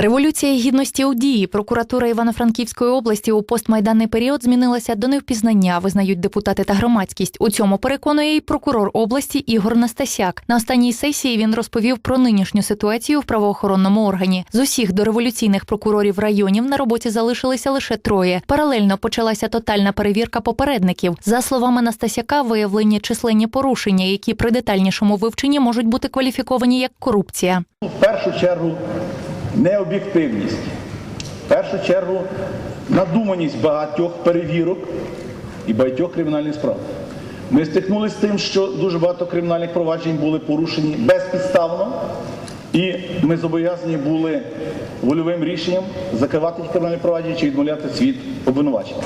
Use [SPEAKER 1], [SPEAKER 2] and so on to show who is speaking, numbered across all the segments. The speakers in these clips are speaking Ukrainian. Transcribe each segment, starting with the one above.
[SPEAKER 1] Революція гідності у дії. Прокуратура Івано-Франківської області у постмайданний період змінилася до невпізнання, визнають депутати та громадськість. У цьому переконує і прокурор області Ігор Настасяк. На останній сесії він розповів про нинішню ситуацію в правоохоронному органі. З усіх дореволюційних прокурорів районів на роботі залишилися лише троє. Паралельно почалася тотальна перевірка попередників. За словами Настасяка, виявлені численні порушення, які при детальнішому вивченні можуть бути кваліфіковані як корупція.
[SPEAKER 2] В першу чергу необ'єктивність, в першу чергу надуманість багатьох перевірок і багатьох кримінальних справ. Ми стикнулися з тим, що дуже багато кримінальних проваджень були порушені безпідставно, і ми зобов'язані були вольовим рішенням закривати кримінальні провадження чи відмовляти світ обвинувачення.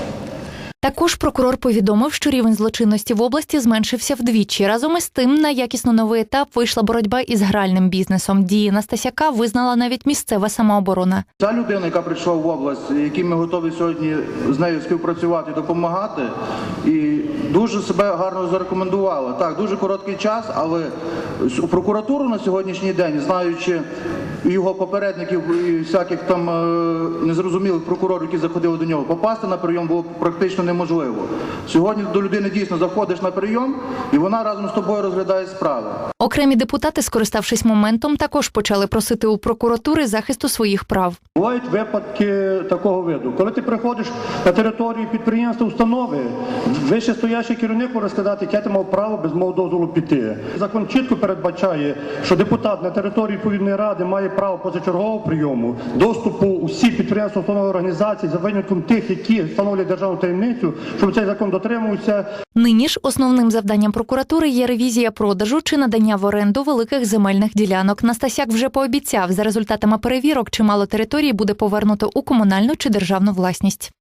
[SPEAKER 1] Також прокурор повідомив, що рівень злочинності в області зменшився вдвічі. Разом із тим на якісно новий етап вийшла боротьба із гральним бізнесом. Дії Настасяка визнала навіть місцева самооборона.
[SPEAKER 3] Та людина, яка прийшла в область, якій ми готові сьогодні з нею співпрацювати, допомагати, і дуже себе гарно зарекомендувала. Так, дуже короткий час, але у прокуратуру на сьогоднішній день, знаючи його попередників і всяких там е, незрозумілих прокурорів, які заходили до нього, попасти на прийом було практично неможливо. Сьогодні до людини дійсно заходиш на прийом, і вона разом з тобою розглядає справи.
[SPEAKER 1] Окремі депутати, скориставшись моментом, також почали просити у прокуратури захисту своїх прав.
[SPEAKER 4] Бувають випадки такого виду. Коли ти приходиш на територію підприємства, установи, вище стоящий керівник може сказати, яке ти мав право без мого дозволу піти. Закон чітко передбачає, що депутат на території відповідної ради має право позачергового прийому, доступу усіх підприємств установи організації, за винятком тих, які встановлюють державну таємницю, щоб цей закон дотримувався.
[SPEAKER 1] Нині ж основним завданням прокуратури є ревізія продажу чи надання в оренду великих земельних ділянок. Настасяк вже пообіцяв, за результатами перевірок чимало територій буде повернуто у комунальну чи державну власність.